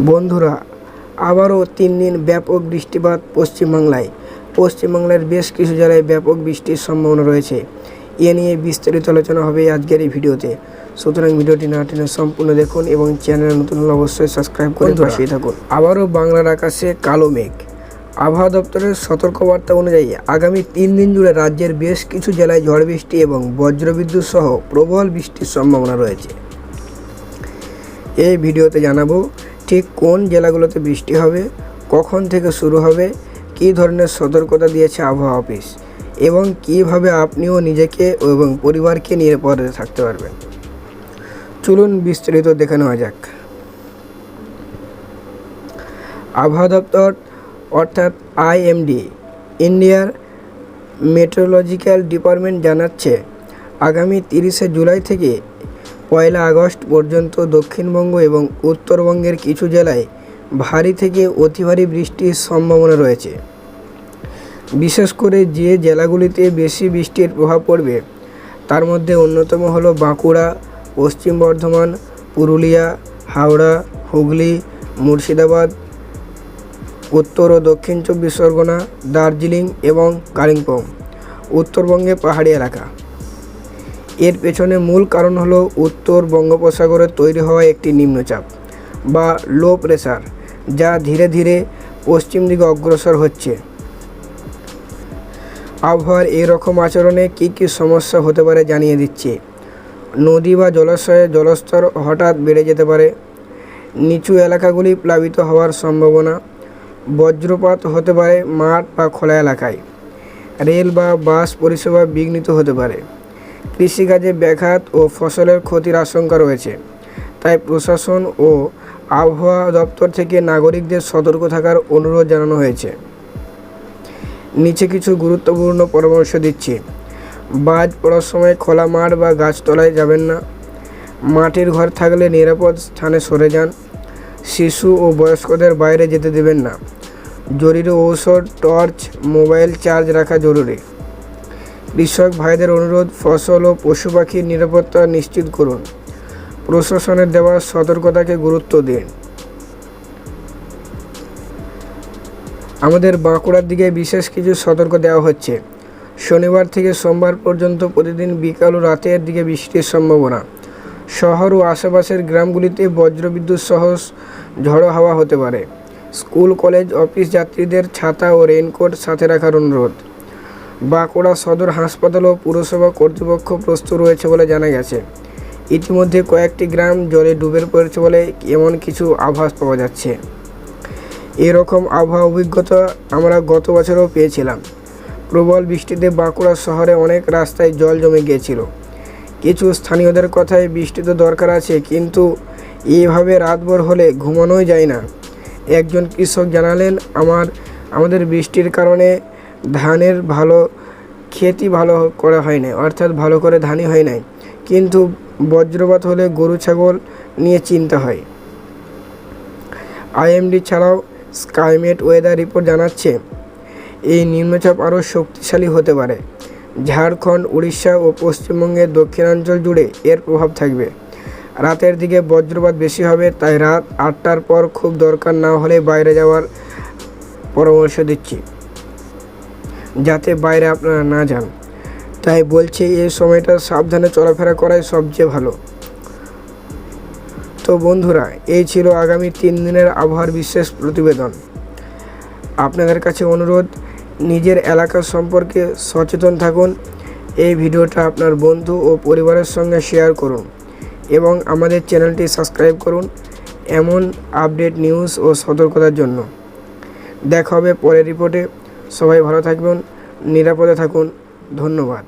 বন্ধুরা আবারও তিন দিন ব্যাপক বৃষ্টিপাত পশ্চিমবাংলায়। পশ্চিমবাংলার বেশ কিছু জেলায় ব্যাপক বৃষ্টির সম্ভাবনা রয়েছে। এ নিয়ে বিস্তারিত আলোচনা হবে আজকের এই ভিডিওতে। সুতরাং ভিডিওটি না টেনে সম্পূর্ণ দেখুন এবং চ্যানেল নতুন হলে অবশ্যই সাবস্ক্রাইব করে পাশেই থাকুন। আবারও বাংলার আকাশে কালো মেঘ। আবহাওয়া দপ্তরের সতর্কবার্তা অনুযায়ী আগামী তিন দিন জুড়ে রাজ্যের বেশ কিছু জেলায় ঝড় বৃষ্টি এবং বজ্রবিদ্যুৎ সহ প্রবল বৃষ্টির সম্ভাবনা রয়েছে। এই ভিডিওতে জানাব ঠিক কোন জেলাগুলোতে বৃষ্টি হবে, কখন থেকে শুরু হবে, কী ধরনের সতর্কতা দিয়েছে আবহাওয়া অফিস, এবং কীভাবে আপনিও নিজেকে এবং পরিবারকে নিরাপদে থাকতে পারবেন। চলুন বিস্তারিত দেখে নেওয়া যাক। আবহাওয়া দপ্তর, অর্থাৎ আইএমডি, ইন্ডিয়ার মেট্রোলজিক্যাল ডিপার্টমেন্ট জানাচ্ছে, আগামী তিরিশে জুলাই থেকে পয়লা আগস্ট পর্যন্ত দক্ষিণবঙ্গ এবং উত্তরবঙ্গের কিছু জেলায় ভারী থেকে অতি ভারী বৃষ্টির সম্ভাবনা রয়েছে। বিশেষ করে যে জেলাগুলিতে বেশি বৃষ্টির প্রভাব পড়বে, তার মধ্যে অন্যতম হলো বাঁকুড়া, পশ্চিম বর্ধমান, পুরুলিয়া, হাওড়া, হুগলি, মুর্শিদাবাদ, উত্তর ও দক্ষিণ চব্বিশ পরগনা, দার্জিলিং এবং কালিম্পং উত্তরবঙ্গে পাহাড়ি এলাকা। এর পেছনে মূল কারণ হলো উত্তর বঙ্গোপসাগরে তৈরি হওয়া একটি নিম্নচাপ, বা লো প্রেসার, যা ধীরে ধীরে পশ্চিম দিকে অগ্রসর হচ্ছে। আবহাওয়ার এই রকম আচরণে কী কী সমস্যা হতে পারে জানিয়ে দিচ্ছে। নদী বা জলাশয়ে জলস্তর হঠাৎ বেড়ে যেতে পারে। নিচু এলাকাগুলি প্লাবিত হওয়ার সম্ভাবনা। বজ্রপাত হতে পারে মাঠ বা খোলা এলাকায়। রেল বা বাস পরিষেবা বিঘ্নিত হতে পারে। কৃষিকাজে ব্যাঘাত ও ফসলের ক্ষতির আশঙ্কা রয়েছে। তাই প্রশাসন ও আবহাওয়া দপ্তর থেকে নাগরিকদের সতর্ক থাকার অনুরোধ জানানো হয়েছে। নিচে কিছু গুরুত্বপূর্ণ পরামর্শ দিচ্ছি। বাজ পড়ার সময় খোলা মাঠ বা গাছতলায় যাবেন না। মাটির ঘর থাকলে নিরাপদ স্থানে সরে যান। শিশু ও বয়স্কদের বাইরে যেতে দেবেন না। জরুরি ঔষধ, টর্চ, মোবাইল চার্জ রাখা জরুরি। কৃষক ভাইদের অনুরোধ, ফসল ও পশু পাখির নিরাপত্তা নিশ্চিত করুন। প্রশাসনের দেওয়া সতর্কতাকে গুরুত্ব দিন। আমাদের বাঁকুড়ার দিকে বিশেষ কিছু সতর্ক দেওয়া হচ্ছে। শনিবার থেকে সোমবার পর্যন্ত প্রতিদিন বিকাল ও রাতের দিকে বৃষ্টির সম্ভাবনা। শহর ও আশেপাশের গ্রামগুলিতে বজ্রবিদ্যুৎ সহ ঝড়ো হাওয়া হতে পারে। স্কুল, কলেজ, অফিস যাত্রীদের ছাতা ও রেইনকোট সাথে রাখার অনুরোধ। বাঁকুড়া সদর হাসপাতাল ও পুরসভা কর্তৃপক্ষ প্রস্তুত রয়েছে বলে জানা গেছে। ইতিমধ্যে কয়েকটি গ্রাম জলে ডুবে পড়েছে বলে এমন কিছু আভাস পাওয়া যাচ্ছে। এরকম আবহাওয়া অভিজ্ঞতা আমরা গত বছরও পেয়েছিলাম। প্রবল বৃষ্টিতে বাঁকুড়া শহরে অনেক রাস্তায় জল জমে গিয়েছিল। কিছু স্থানীয়দের কথায় বৃষ্টি তো দরকার আছে, কিন্তু এইভাবে রাতভর হলে ঘুমানোই যায় না। একজন কৃষক জানালেন, আমার, আমাদের বৃষ্টির কারণে ধানের ভালো ক্ষেতই ভালো করা হয় নাই, অর্থাৎ ভালো করে ধানই হয় নাই। কিন্তু বজ্রপাত হলে গরু, ছাগল নিয়ে চিন্তা হয়। আইএমডি ছাড়াও স্কাইমেট ওয়েদার রিপোর্ট জানাচ্ছে, এই নিম্নচাপ আরও শক্তিশালী হতে পারে। ঝাড়খণ্ড, উড়িষ্যা ও পশ্চিমবঙ্গের দক্ষিণাঞ্চল জুড়ে এর প্রভাব থাকবে। রাতের দিকে বজ্রপাত বেশি হবে, তাই রাত আটটার পর খুব দরকার না হলে বাইরে যাওয়ার পরামর্শ দিচ্ছি। যাতে বাইরে আপনারা না যান। তাই বলছে, এই সময়টা সাবধানে চলাফেরা করাই সবচেয়ে ভালো। তো বন্ধুরা, এই ছিল আগামী তিন দিনের আবহাওয়ার বিশেষ প্রতিবেদন। আপনাদের কাছে অনুরোধ, নিজের এলাকা সম্পর্কে সচেতন থাকুন, এই ভিডিওটা আপনার বন্ধু ও পরিবারের সঙ্গে শেয়ার করুন এবং আমাদের চ্যানেলটি সাবস্ক্রাইব করুন এমন আপডেট নিউজ ও সতর্কতার জন্য। দেখা হবে পরের রিপোর্টে। সবাই ভালো থাকবেন নিরাপদে থাকুন ধন্যবাদ।